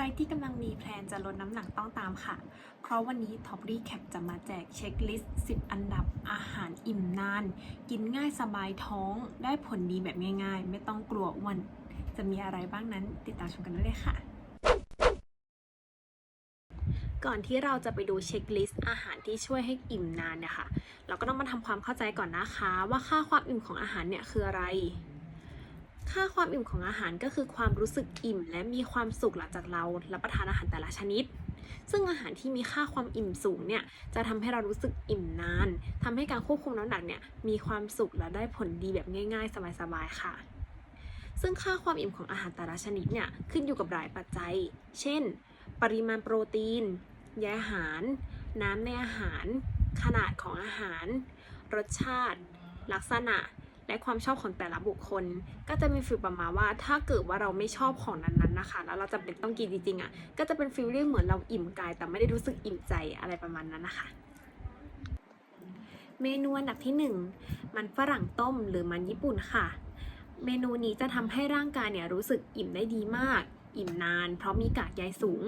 รที่กำลังมีแพลนจะลดน้ำหนักต้องตามค่ะ เพราะวันนี้ท็อปรีแคปจะมาแจกเช็คลิสต์ 10 อันดับอาหารอิ่มนาน กินง่ายสบายท้องได้ผลดีแบบง่ายๆ ไม่ต้องกลัวอ้วน จะมีอะไรบ้างนั้นติดตามชมกันได้เลยค่ะ ก่อนที่เราจะไปดูเช็คลิสต์อาหารที่ช่วยให้อิ่มนานเนี่ยค่ะเราก็ต้องมาทำความเข้าใจก่อนนะคะ ว่าค่าความอิ่มของอาหารเนี่ยคืออะไร ค่าความอิ่มของอาหารก็คือความรู้สึกอิ่ม และมีความสุขหลังจากเรารับประทานอาหารแต่ละชนิด ซึ่งอาหารที่มีค่าความอิ่มสูงเนี่ยจะทำให้เรารู้สึกอิ่มนานทำให้การควบคุมน้ำหนักเนี่ยมีความสุขและได้ผลดีแบบง่ายๆ สบายๆค่ะ ซึ่งค่าความอิ่มของอาหารแต่ละชนิดเนี่ยขึ้นอยู่กับหลายปัจจัย เช่น ปริมาณโปรตีนใยอาหาร น้ำในอาหาร ขนาดของอาหาร รสชาติ ลักษณะ และความชอบของแต่ละบุคคล ก็จะมีฟีลประมาณว่า ถ้าเกิดว่าเราไม่ชอบของนั้นๆนะคะ แล้วเราจำเป็นต้องกินจริงๆอะก็จะเป็นฟีลลิ่งเหมือนเราอิ่มกาย แต่ไม่ได้รู้สึกอิ่มใจอะไรประมาณนั้นนะคะเมนูอันดับที่ 1 มันฝรั่งต้มหรือมันญี่ปุ่นค่ะ เมนูนี้จะทำให้ร่างกายเนี่ยรู้สึกอิ่มได้ดีมาก อิ่มนาน เพราะมีกากใยสูง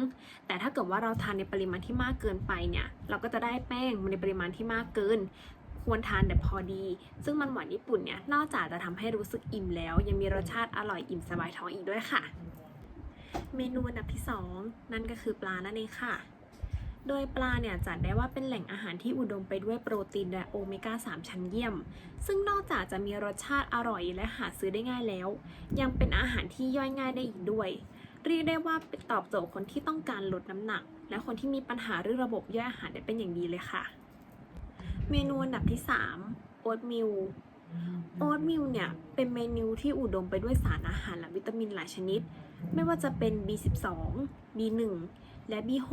แต่ถ้าเกิดว่าเราทานในปริมาณที่มากเกินไปเนี่ย เราก็จะได้แป้งในปริมาณที่มากเกิน ควรทานแต่พอดี ซึ่งมันหวานญี่ปุ่นเนี่ยนอกจากจะทำให้รู้สึกอิ่มแล้ว ยังมีรสชาติอร่อยอิ่มสบายท้องอีกด้วยค่ะ เมนูอันดับที่ 2 นั่นก็คือปลานั่นเองค่ะ โดยปลาเนี่ยจัดได้ว่าเป็นแหล่งอาหารที่อุดมไปด้วยโปรตีนและโอเมก้า 3 ชั้นเยี่ยม ซึ่งนอกจากจะมีรสชาติอร่อยและหาซื้อได้ง่ายแล้ว ยังเป็นอาหารที่ย่อยง่ายได้อีกด้วย เรียกได้ว่าตอบโจทย์คนที่ต้องการลดน้ำหนัก และคนที่มีปัญหาเรื่องระบบย่อยอาหารได้เป็นอย่างดีเลยค่ะ เมนูอันดับที่ 3 โอ๊ตมิลโอ๊ตมิลเนี่ยเป็นเมนูที่อุดมไปด้วยสารอาหารและวิตามินหลายชนิด ไม่ว่าจะเป็น B12 B1 และ B6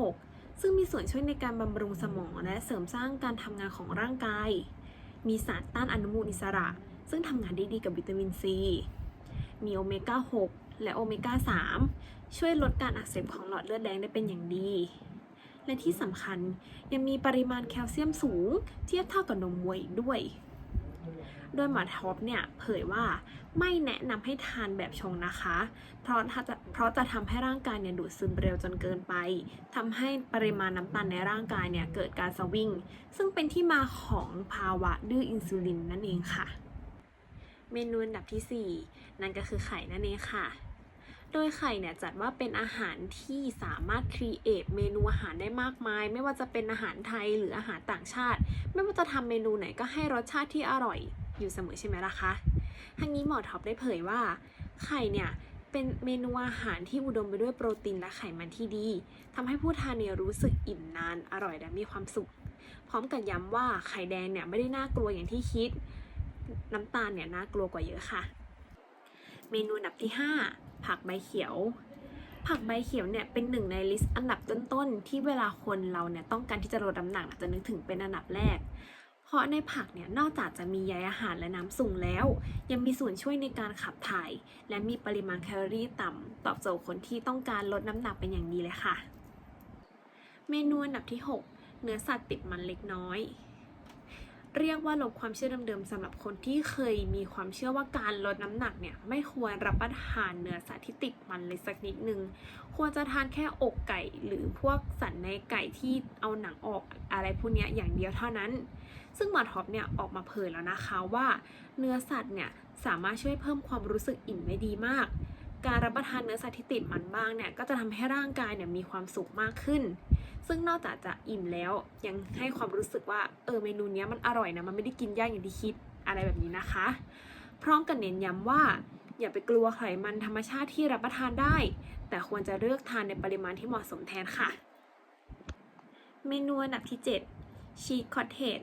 ซึ่งมีส่วนช่วยในการบำรุงสมองและเสริมสร้างการทำงานของร่างกาย มีสารต้านอนุมูลอิสระ ซึ่งทำงานได้ดีกับวิตามินซี มีโอเมก้า 6 และโอเมก้า 3 ช่วยลดการอักเสบของหลอดเลือดแดงได้เป็นอย่างดี และที่สำคัญยังมีปริมาณแคลเซียมสูง เทียบเท่ากับนมวัวอีกด้วย โดยหมอท็อปเนี่ยเผยว่าไม่แนะนำให้ทานแบบชงนะคะ เพราะจะเพราะจะทำให้ร่างกายเนี่ยดูดซึมเร็วจนเกินไปทำให้ปริมาณน้ำตาลในร่างกายเนี่ยเกิดการสวิงซึ่งเป็นที่มาของภาวะดื้ออินซูลินนั่นเองค่ะ เมนูอันดับที่ 4 นั่นก็คือไข่นั่นเองค่ะ โดยไข่เนี่ยจัดว่าเป็นอาหารที่สามารถครีเอทเมนูอาหารได้มากมาย ไม่ว่าจะเป็นอาหารไทยหรืออาหารต่างชาติ ไม่ว่าจะทำเมนูไหนก็ให้รสชาติที่อร่อยอยู่เสมอใช่ไหมล่ะคะทั้งนี้หมอท็อปได้เผยว่า ไข่เนี่ยเป็นเมนูอาหารที่อุดมไปด้วยโปรตีนและไขมันที่ดีทำให้ผู้ทานเนี่ยรู้สึกอิ่มนาน อร่อยและมีความสุข พร้อมกับย้ำว่าไข่แดงเนี่ยไม่ได้น่ากลัวอย่างที่คิด น้ำตาลเนี่ยน่ากลัวกว่าเยอะค่ะ เมนูอันดับที่ 5 ผักใบเขียว ผักใบเขียวเนี่ยเป็นหนึ่งในลิสต์อันดับต้นๆ ที่เวลาคนเราเนี่ยต้องการที่จะลดน้ำหนักจะนึกถึงเป็นอันดับแรก เพราะในผักเนี่ยนอกจากจะมีใยอาหารและน้ำสูงแล้ว ยังมีส่วนช่วยในการขับถ่าย และมีปริมาณแคลอรี่ต่ำตอบโจทย์คนที่ต้องการลดน้ำหนักเป็นอย่างดีเลยค่ะ เมนูอันดับที่ 6 เนื้อสัตว์ติดมันเล็กน้อย เรียกว่าลบความเชื่อเดิมๆสำหรับคนที่เคยมีความเชื่อว่าการลดน้ำหนักเนี่ยไม่ควรรับประทานเนื้อสัตว์ที่ติดมันเลยสักนิดนึง ควรจะทานแค่อกไก่หรือพวกสันในไก่ที่เอาหนังออกอะไรพวกนี้อย่างเดียวเท่านั้น ซึ่งหมอท็อปเนี่ยออกมาเผยแล้วนะคะว่าเนื้อสัตว์เนี่ยสามารถช่วยเพิ่มความรู้สึกอิ่มได้ดีมาก การรับประทานเนื้อสัตว์ที่ติดมันบ้างเนี่ยก็จะทำให้ร่างกายเนี่ยมีความสุขมากขึ้น ซึ่งนอกจากจะอิ่มแล้วยังให้ความรู้สึกว่าเออเมนูนี้มันอร่อยนะมันไม่ได้กินยากอย่างที่คิดอะไรแบบนี้นะคะ พร้อมกับเน้นย้ำว่า อย่าไปกลัวไขมันธรรมชาติที่รับประทานได้ แต่ควรจะเลือกทานในปริมาณที่เหมาะสมแทนค่ะ เมนูอันดับที่ 7 ชีสคอตเทจ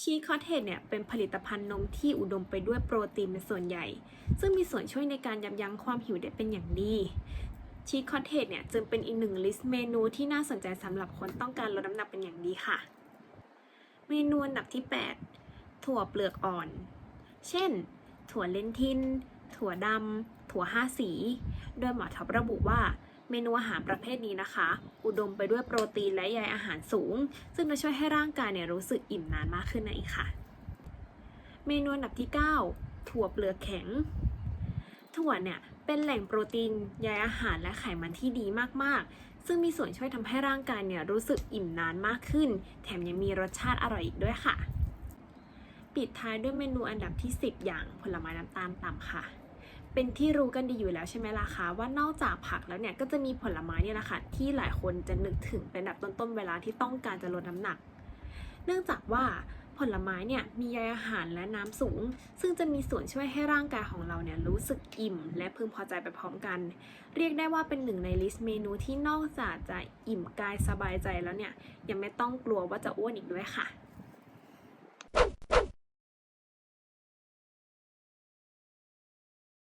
ชีสคอตเทจเนี่ยเป็นผลิตภัณฑ์นมที่อุดมไปด้วยโปรตีนเป็นส่วนใหญ่ ซึ่งมีส่วนช่วยในการยับยั้งความหิวได้เป็นอย่างดี ชีสคอตเทจเนี่ยจึงเป็นอีกหนึ่งลิสต์เมนูที่น่าสนใจสำหรับคนต้องการลดน้ำหนักเป็นอย่างดีค่ะ เมนูอันดับที่ 8 ถั่วเปลือกอ่อน เช่น ถั่วเลนทิน ถั่วดำ ถั่วห้าสี โดยหมอท็อประบุว่าเมนูอาหารประเภทนี้นะคะ อุดมไปด้วยโปรตีนและใยอาหารสูง ซึ่งจะช่วยให้ร่างกายเนี่ยรู้สึกอิ่มนานมากขึ้นนั่นเองค่ะ เมนูอันดับที่ 9 ถั่วเปลือกแข็ง ถั่วเนี่ย เป็นแหล่งโปรตีนใยอาหารและไขมันที่ดีมากๆ ซึ่งมีส่วนช่วยทำให้ร่างกายเนี่ยรู้สึกอิ่มนานมากขึ้น แถมยังมีรสชาติอร่อยอีกด้วยค่ะ ปิดท้ายด้วยเมนูอันดับที่ 10 อย่างผลไม้น้ำตาลต่ำค่ะเป็นที่รู้กันดีอยู่แล้วใช่ไหมล่ะคะว่านอกจากผักแล้วเนี่ยก็จะมีผลไม้เนี่ยแหละค่ะที่หลายคนจะนึกถึงเป็นอันดับต้นๆเวลาที่ต้องการจะลดน้ำหนัก เนื่องจากว่า ผลไม้เนี่ยมีใยอาหารและน้ำสูง ซึ่งจะมีส่วนช่วยให้ร่างกายของเราเนี่ยรู้สึกอิ่ม และพึงพอใจไปพร้อมกัน เรียกได้ว่าเป็นหนึ่งในลิสต์เมนูที่นอกจากจะอิ่มกายสบายใจแล้วเนี่ยยังไม่ต้องกลัวว่าจะอ้วนอีกด้วยค่ะ